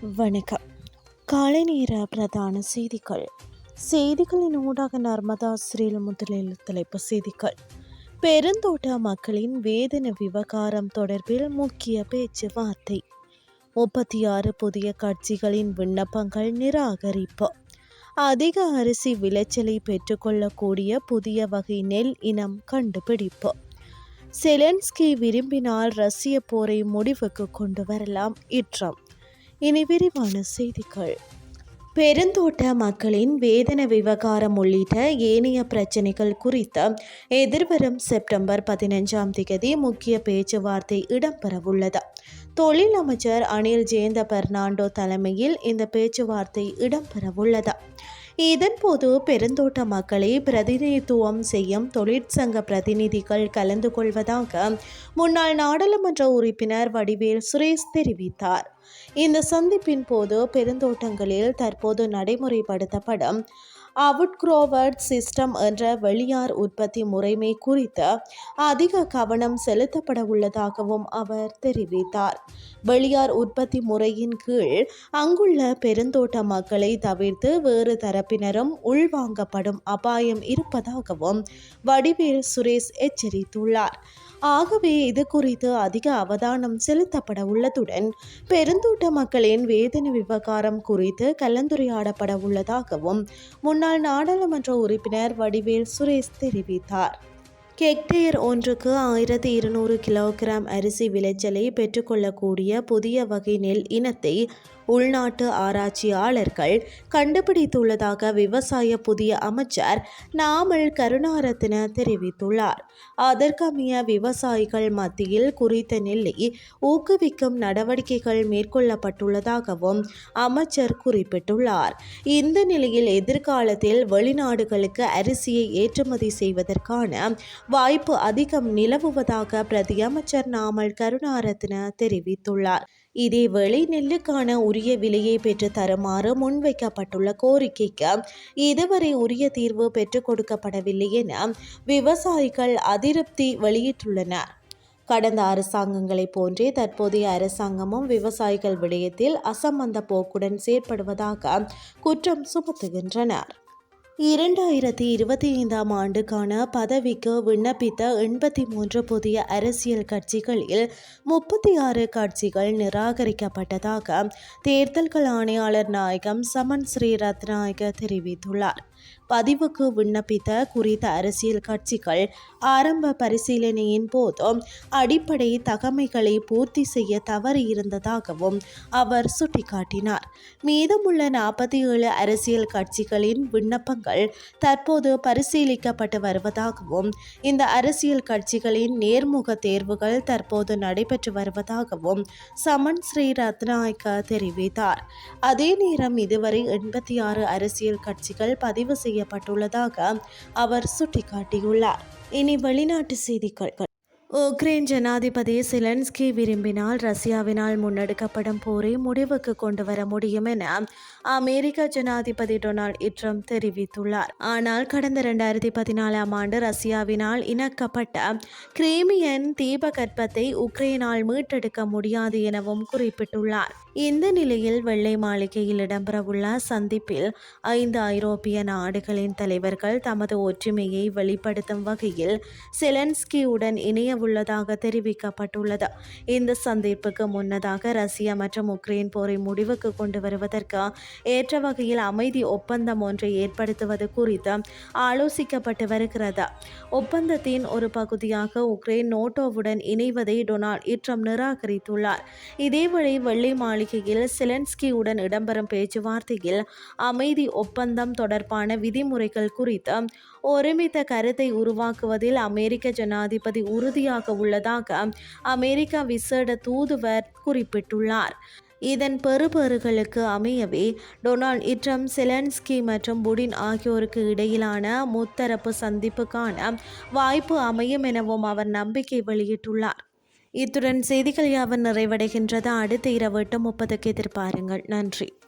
வணக்கம். காலை நேர பிரதான செய்திகள். செய்திகளின் ஊடாக நர்மதா ஸ்ரீல முதலில் தலைப்பு செய்திகள். பெருந்தோட்ட மக்களின் வேதன விவகாரம் தொடர்பில் முக்கிய பேச்சுவார்த்தை. முப்பத்தி ஆறு புதிய கட்சிகளின் விண்ணப்பங்கள் நிராகரிப்பு. அதிக அரிசி விளைச்சலை பெற்றுக்கொள்ளக்கூடிய புதிய வகை நெல் இனம் கண்டுபிடிப்பு. செலன்ஸ்கி விரும்பினால் ரஷ்ய போரை முடிவுக்கு கொண்டு வரலாம். இற்றம். இனி விரிவான செய்திகள். பெருந்தோட்ட மக்களின் வேதன விவகாரம் உள்ளிட்ட ஏனைய பிரச்சினைகள் குறித்த எதிர்வரும் செப்டம்பர் பதினஞ்சாம் தேதி முக்கிய பேச்சுவார்த்தை இடம்பெறவுள்ளது. தொழில் அமைச்சர் அனில் ஜெயந்த பெர்னாண்டோ தலைமையில் இந்த பேச்சுவார்த்தை இடம்பெறவுள்ளது. இதன்போது பெருந்தோட்ட மக்களை பிரதிநிதித்துவம் செய்யும் தொழிற்சங்க பிரதிநிதிகள் கலந்து கொள்வதாக முன்னாள் நாடாளுமன்ற உறுப்பினர் வடிவேல் சுரேஷ் தெரிவித்தார். இந்த சந்திப்பின் போது பெருந்தோட்டங்களில் தற்போது நடைமுறைப்படுத்தப்படும் அவுட்க்ரோவர்ட் சிஸ்டம் என்ற வெளியார் உற்பத்தி முறைமை குறித்து அதிக கவனம் செலுத்தப்பட உள்ளதாகவும் அவர் தெரிவித்தார். வெளியார் உற்பத்தி முறையின் கீழ் அங்குள்ள பெருந்தோட்ட மக்களை தவிர்த்து வேறு தரப்பினரும் உள்வாங்கப்படும் அபாயம் இருப்பதாகவும் வடிவேல் சுரேஷ் எச்சரித்துள்ளார். ஆகவே இது குறித்து அதிக அவதானம் செலுத்தப்பட உள்ளதுடன் பெருந்தோட்ட மக்களின் வேதனை விவகாரம் குறித்து கலந்துரையாடப்பட உள்ளதாகவும் முன்னாள் நாடாளுமன்ற உறுப்பினர் வடிவேல் சுரேஷ் தெரிவித்தார். ஹெக்டேர் ஒன்றுக்கு ஆயிரத்தி இருநூறு கிலோகிராம் அரிசி விளைச்சலை பெற்றுக்கொள்ளக்கூடிய புதிய வகை நெல் இனத்தை உள்நாட்டு ஆராய்ச்சியாளர்கள் கண்டுபிடித்துள்ளதாக விவசாய புதிய அமைச்சர் நாமல் கருணாரத்ன தெரிவித்துள்ளார். அதற்கமைய விவசாயிகள் மத்தியில் குறித்த நெல்லை ஊக்குவிக்கும் நடவடிக்கைகள் மேற்கொள்ளப்பட்டுள்ளதாகவும் அமைச்சர் குறிப்பிட்டுள்ளார். இந்த நிலையில் எதிர்காலத்தில் வெளிநாடுகளுக்கு அரிசியை ஏற்றுமதி செய்வதற்கான வாய்ப்பு அதிகம் நிலவுவதாக பிரதியமைச்சர் நாமல் கருணாரத்ன தெரிவித்துள்ளார். இதேவேளை நெல்லுக்கான உரிய விலையை பெற்று தருமாறு முன்வைக்கப்பட்டுள்ள கோரிக்கைக்கு இதுவரை உரிய தீர்வு பெற்றுக் கொடுக்கப்படவில்லை என விவசாயிகள் அதிருப்தி வெளியிட்டுள்ளனர். கடந்த அரசாங்கங்களைப் போன்றே தற்போதைய அரசாங்கமும் விவசாயிகள் விடயத்தில் அசம்பந்த போக்குடன் செயற்படுவதாக குற்றம் சுமத்துகின்றனர். இரண்டாயிரத்தி இருபத்தி ஐந்தாம் ஆண்டுக்கான பதவிக்கு விண்ணப்பித்த எண்பத்தி மூன்று புதிய அரசியல் கட்சிகளில் முப்பத்தி ஆறு கட்சிகள் நிராகரிக்கப்பட்டதாக தேர்தல்கள் ஆணையாளர் நாயகம் சமன் ஸ்ரீ ரத்நாயக தெரிவித்துள்ளார். பதிவுக்கு விண்ணப்பித்த குறித்த அரசியல் கட்சிகள் ஆரம்ப பரிசீலனையின் போதும் அடிப்படை தகமைகளை பூர்த்தி செய்ய தவறு இருந்ததாகவும் அவர் சுட்டிக்காட்டினார். மீதமுள்ள நாற்பத்தி ஏழு அரசியல் கட்சிகளின் விண்ணப்பங்கள் தற்போது பரிசீலிக்கப்பட்டு வருவதாகவும் இந்த அரசியல் கட்சிகளின் நேர்முக தேர்வுகள் தற்போது நடைபெற்று வருவதாகவும் சமன் ஸ்ரீ ரத்நாயக்க தெரிவித்தார். அதே நேரம் இதுவரை எண்பத்தி ஆறு அரசியல் கட்சிகள் பதிவு செய்யப்பட்டுள்ளதாக அவர் சுட்டிக்காட்டியுள்ளார். இனி வெளிநாட்டு செய்திகள். உக்ரைன் ஜனாதிபதி சிலன்ஸ்கி விரும்பினால் ரஷ்யாவினால் முன்னெடுக்கப்படும் போரை முடிவுக்கு கொண்டு வர முடியும் என அமெரிக்க ஜனாதிபதி டொனால்ட் இட்ரம் தெரிவித்துள்ளார். ஆனால் கடந்த இரண்டாயிரத்தி பதினாலாம் ஆண்டு ரஷ்யாவினால் இணக்கப்பட்ட கிரேமியன் தீபகற்பத்தை உக்ரைனால் மீட்டெடுக்க முடியாது எனவும் குறிப்பிட்டுள்ளார். இந்த நிலையில் வெள்ளை மாளிகையில் இடம்பெறவுள்ள சந்திப்பில் ஐந்து ஐரோப்பிய நாடுகளின் தலைவர்கள் தமது ஒற்றுமையை வெளிப்படுத்தும் வகையில் செலன்ஸ்கியுடன் இணைய உள்ளதாக தெரிவிக்கப்பட்டுள்ளது. இந்த சந்திப்புக்கு முன்னதாக ரஷ்யா மற்றும் உக்ரைன் போரை முடிவுக்கு கொண்டு வருவதற்கு ஏற்ற வகையில் அமைதி ஒப்பந்தம் ஒன்றை ஏற்படுத்துவது குறித்து ஆலோசிக்கப்பட்டு வருகிறது. ஒப்பந்தத்தின் ஒரு பகுதியாக உக்ரைன் நோட்டோவுடன் இணைவதை டொனால்ட் இற்றம் நிராகரித்துள்ளார். இதேவேளை வெள்ளை மாளிகையில் செலன்ஸ்கியுடன் இடம்பெறும் பேச்சுவார்த்தையில் அமைதி ஒப்பந்தம் தொடர்பான விதிமுறைகள் குறித்து ஒருமித்த கருத்தை உருவாக்குவதில் அமெரிக்க ஜனாதிபதி உறுதியாக உள்ளதாக அமெரிக்க விசேட தூதுவர் குறிப்பிட்டுள்ளார். இதன் பெறுபேறுகளுக்கு அமையவே டொனால்ட் இட்ரம் செலன்ஸ்கி மற்றும் புடின் ஆகியோருக்கு இடையிலான முத்தரப்பு சந்திப்புக்கான வாய்ப்பு அமையும் எனவும் அவர் நம்பிக்கை வெளியிட்டுள்ளார். இத்துடன் செய்திகள் யாவர் நிறைவடைகின்றது. அடுத்த இரவு எட்டு முப்பதுக்கு எதிர்பாருங்கள். நன்றி.